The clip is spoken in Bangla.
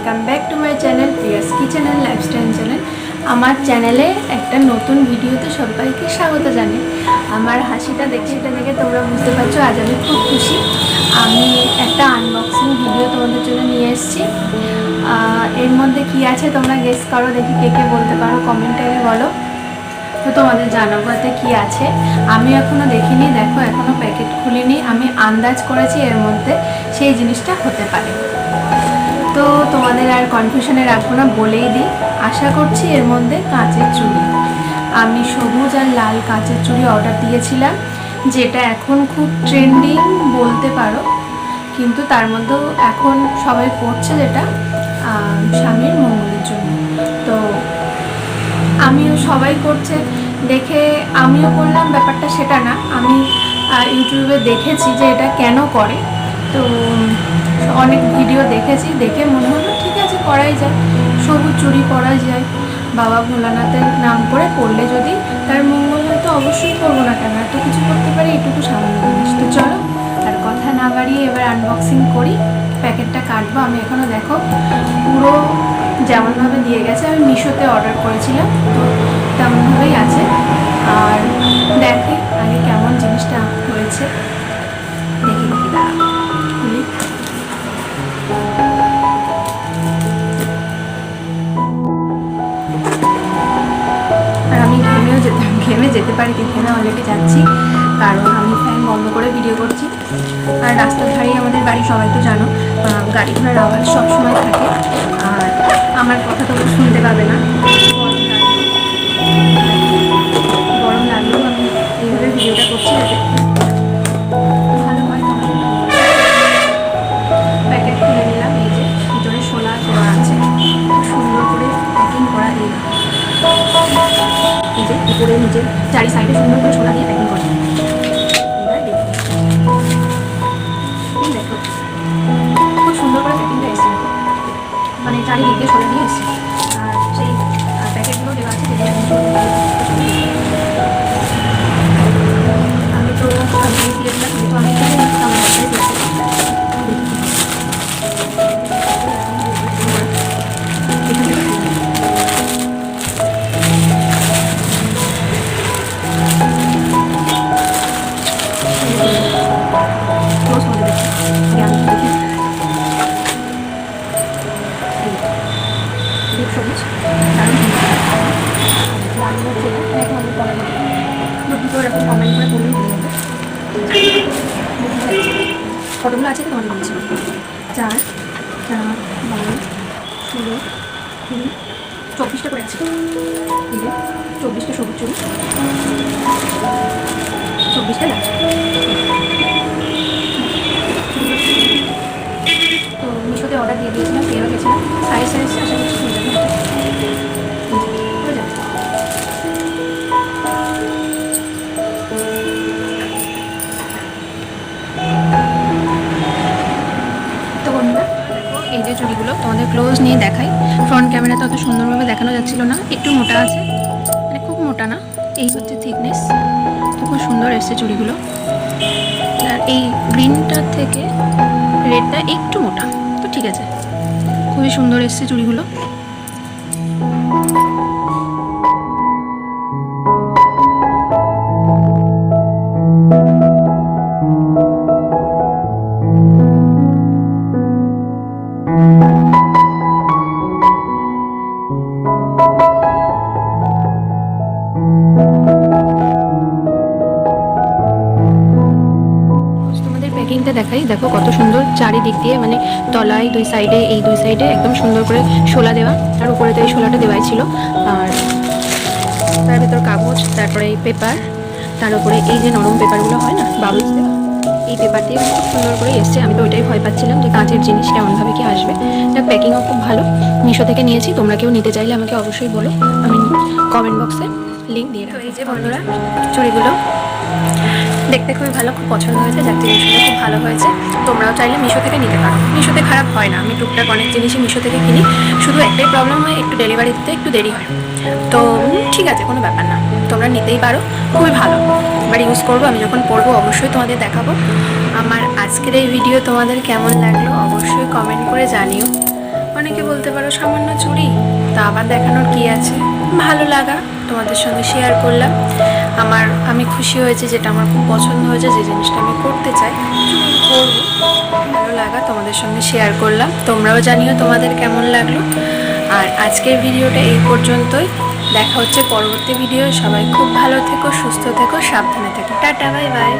Welcome back to my channel Priya's kitchen and lifestyle channel আমার চ্যানেলে একটা নতুন ভিডিওতে সবাইকে স্বাগত জানাই। আমার হাসিটা দেখে এটা দেখে তোমরা বুঝতে পারছ, আজ আমি খুব খুশি। আমি একটা আনবক্সিং ভিডিও তোমাদের জন্য নিয়ে এসেছি। এর মধ্যে কি আছে তোমরা গেস করো, দেখি কে কে বলতে পারো কমেন্টে বলো। তো তোমাদের জানাব এতে কি আছে। আমি এখনও দেখিনি, দেখো এখনও প্যাকেট খুলিনি। আমি আন্দাজ করেছি এর মধ্যে সেই জিনিসটা হতে পারে। তো তোমাদের আর কনফিউশনে রাখব না, বলেই দিই। আশা করছি এর মধ্যে কাঁচের চুড়ি। আমি সবুজ আর লাল কাঁচের চুড়ি অর্ডার দিয়েছিলাম, যেটা এখন খুব ট্রেন্ডিং বলতে পারো। কিন্তু তার মধ্যেও এখন সবাই পড়ছে যেটা স্বামীর মঙ্গলের জন্য। তো আমিও সবাই করছে। দেখে আমিও করলাম, ব্যাপারটা সেটা না। আমি ইউটিউবে দেখেছি যে এটা কেন করে। তো অনেক ভিডিও দেখেছি, দেখে মনে হলো, ঠিক আছে, করাই যায় সবুজ চুরি করা যায়। বাবা ভোলানাথের নাম করে করলে যদি তার মঙ্গল হয় তো অবশ্যই করব না কেন? এত কিছু করতে পারি, এটুকু সামান্য জিনিস তো চলো, আর কথা না বাড়িয়ে এবার আনবক্সিং করি। প্যাকেটটা কাটবো। আমি এখনও দেখো, পুরো যেমনভাবে দিয়ে গেছে, আমি মিশোতে অর্ডার করেছিলাম। তো তেমনভাবেই আছে। আর দেখি আগে কেমন জিনিসটা হয়েছে। দেখি দেখি দাঁড়া পারি দেখে না অলরেডি যাচ্ছি। কারণ আমি ফ্যান বন্ধ করে ভিডিও করছি। আর রাস্তার ধারেই আমাদের বাড়ি, সবাই তো জানো গাড়ি ঘোড়ার আওয়াজ সবসময় থাকে। আর আমার কথা তো শুনতে পাবে না। এই নিজে চারি সাইডে সুন্দর করে ছোলা দিয়ে প্যাকিং করা। খুব সুন্দর করে মানে চারিদিকে ছোলা দিয়ে এসেছে। আর সেই প্যাকেটগুলো দেওয়া আছে দীপ সবুজ দুটো এরকম কমেন্ট করে বলেই আছে তোমাদের বলছি চার চার, বারো, ষোলো, কুড়ি, চব্বিশটা করে আছে। চব্বিশটা সবুজ চব্বিশটা লাল ফ্রন্ট ক্যামেরাতে অত সুন্দরভাবে দেখানো যাচ্ছিল না, একটু মোটা আছে মানে খুব মোটা না, এই হচ্ছে থিকনেস খুব সুন্দর এসছে চুড়িগুলো। আর এই গ্রিনটার থেকে রেডটা একটু মোটা, তো ঠিক আছে, খুবই সুন্দর এসছে চুড়িগুলো। তোমাদের দেখাই দেখো কত সুন্দর চারিদিক দিয়ে মানে তলায় দুই সাইডে এই দুই সাইডে একদম সুন্দর করে শোলা দেওয়া আর উপরে তো এই শোলাটা দেওয়াই ছিল। আর তার ভেতর কাগজ তারপরে এই পেপার তার উপরে এই যে নরম পেপারগুলো হয় না বাবলস দেওয়া এই পেপার দিয়ে খুব সুন্দর করে এসছে। আমি তো ওইটাই ভয় পাচ্ছিলাম যে কাঁচের জিনিস কেমনভাবে কি আসবে। যাক প্যাকিংও খুব ভালো। মিশো থেকে নিয়েছি তোমরা কেউ নিতে চাইলে আমাকে অবশ্যই বলো। আমি কমেন্ট বক্সে লিঙ্ক দিয়ে এই যে বন্ধুরা চুড়িগুলো। দেখতে খুবই ভালো, খুব পছন্দ হয়েছে, যার জিনিসগুলো খুব ভালো হয়েছে। তোমরাও চাইলে মিশো থেকে নিতে পারো। মিশোতে খারাপ হয় না, আমি টুকটাক অনেক জিনিসই মিশো থেকে কিনি। শুধু একটাই প্রবলেম হয়, একটু ডেলিভারি দিতে, একটু দেরি হয়। তো ঠিক আছে, কোনো ব্যাপার না। তোমরা নিতেই পারো, খুবই ভালো। এবার ইউজ করব, আমি যখন পড়ব, অবশ্যই তোমাদের দেখাবো। আমার আজকের এই ভিডিও তোমাদের কেমন লাগল, অবশ্যই কমেন্ট করে জানিও। অনেকে বলতে পারো সামান্য চুরি, তা আবার দেখানোর কি আছে? ভালো লাগা, তোমাদের সঙ্গে শেয়ার করলাম। আমার, আমি খুশি হয়েছি যেটা আমার খুব পছন্দ হয়েছে, যে জিনিসটা আমি করতে চাই। ভালো লাগা, তোমাদের সঙ্গে শেয়ার করলাম। তোমরাও জানিও তোমাদের কেমন লাগল। আর আজকের ভিডিওটা এই পর্যন্তই। দেখা হচ্ছে পরবর্তী ভিডিও সবাই খুব ভালো থেকো, সুস্থ থেকো, সাবধানে থেকো। Tata bye bye